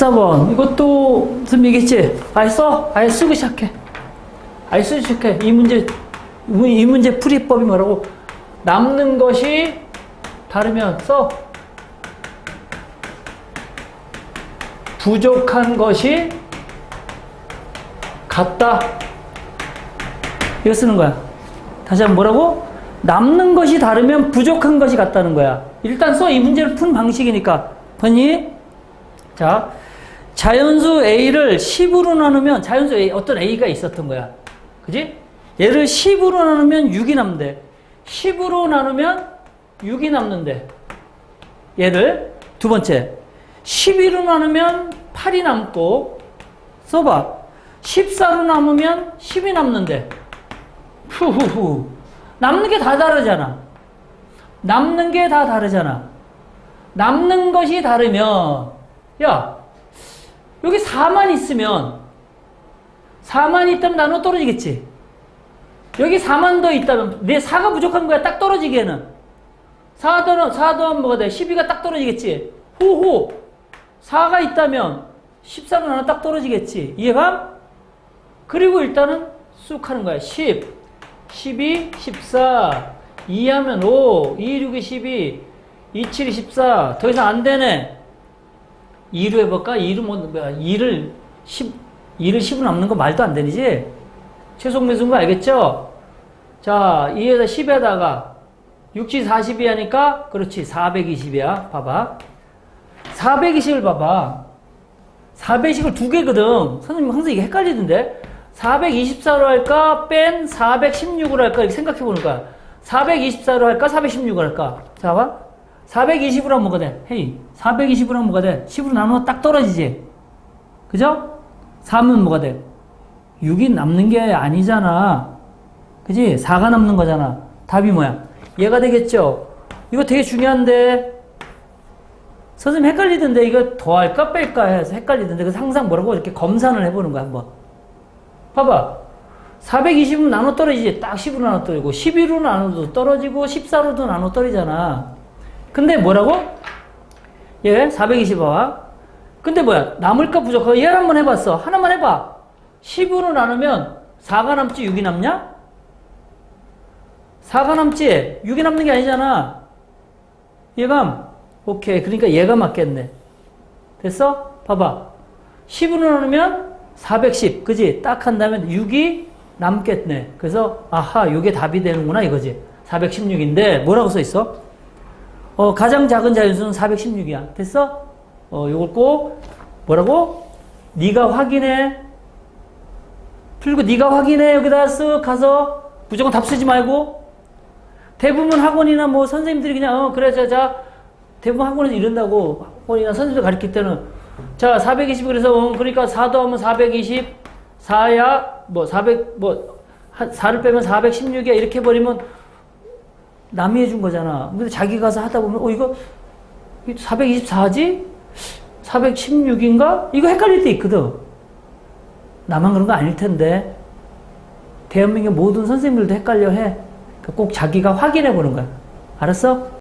14번. 이것도 무슨 얘기했지? 아예 써. 아예 쓰고 시작해. 아예 쓰기 시작해. 이 문제, 이 문제 풀이법이 뭐라고? 남는 것이 다르면 써. 부족한 것이 같다. 이거 쓰는 거야. 다시 한번 뭐라고? 남는 것이 다르면 부족한 것이 같다는 거야. 일단 써. 이 문제를 푼 방식이니까. 봤니? 자, 자연수 A를 10으로 나누면 자연수 A, 어떤 A가 있었던 거야. 그지? 얘를 10으로 나누면 6이 남는데 10으로 나누면 6이 남는데. 얘를 두 번째. 12로 나누면 8이 남고 써봐. 14로 나누면 10이 남는데. 후후후. 남는 게 다 다르잖아. 남는 게 다 다르잖아. 남는 것이 다르면 야 여기 4만 있으면 4만 있다면 나눠 떨어지겠지. 여기 4만 더 있다면 내 4가 부족한 거야 딱 떨어지기에는. 4 더는 4 더하면 뭐가 돼? 12가 딱 떨어지겠지. 호호 4가 있다면 14가 나눠 딱 떨어지겠지. 이해가? 그리고 일단은 쑥 하는 거야. 10 12 14 2 하면 5 2 6이 12 2 7이 14 더 이상 안 되네 2로 해볼까? 2로 뭐, 뭐야, 2를 10, 2를 10으로 남는 거 말도 안 되지? 최소 매수인 거 알겠죠? 자, 2에다 10에다가 6지 40이 하니까, 그렇지, 420이야. 봐봐. 420을 봐봐. 420을 두 개거든. 선생님 항상 이게 헷갈리던데? 424로 할까? 뺀 416으로 할까? 이렇게 생각해 보는 거야. 424로 할까? 416으로 할까? 자, 봐. 420으로 하면 뭐가 돼? 헤이. 420으로 하면 뭐가 돼? 10으로 나누면 딱 떨어지지. 그죠? 3은 뭐가 돼? 6이 남는 게 아니잖아. 그지? 4가 남는 거잖아. 답이 뭐야? 얘가 되겠죠? 이거 되게 중요한데. 선생님 헷갈리던데 이거 더할까 뺄까 해서 헷갈리던데 그래서 항상 뭐라고 이렇게 검산을 해보는 거야 한번. 봐봐. 420은 나눠 떨어지지. 딱 10으로 나눠 떨어지고 11로 나눠도 떨어지고 14로도 나눠 떨어지잖아. 근데 뭐라고? 얘 420와 근데 뭐야? 남을까 부족하고? 얘를 한번 해봤어. 하나만 해봐. 10으로 나누면 4가 남지 6이 남냐? 4가 남지 6이 남는 게 아니잖아. 얘감? 오케이. 그러니까 얘가 맞겠네. 됐어? 봐봐. 10으로 나누면 410 그지? 딱 한 다음에 6이 남겠네. 그래서 아하 이게 답이 되는구나 이거지. 416인데 뭐라고 써 있어? 어, 가장 작은 자연수는 416이야. 됐어? 어, 요걸 꼭 뭐라고? 네가 확인해. 풀고 네가 확인해. 여기다 쓱 가서 무조건 답 쓰지 말고 대부분 학원이나 뭐 선생님들이 그냥 어, 그래 자, 자 대부분 학원에서 이런다고 학원이나 선생님들 가르칠 때는 자, 420 그래서 어, 그러니까 4 더하면 420 4야 뭐 400 뭐 4를 빼면 416이야 이렇게 버리면 남이 해준 거잖아. 근데 자기 가서 하다 보면, 어, 이거 424지? 416인가? 이거 헷갈릴 때 있거든. 나만 그런 거 아닐 텐데. 대한민국 모든 선생님들도 헷갈려 해. 꼭 자기가 확인해 보는 거야. 알았어?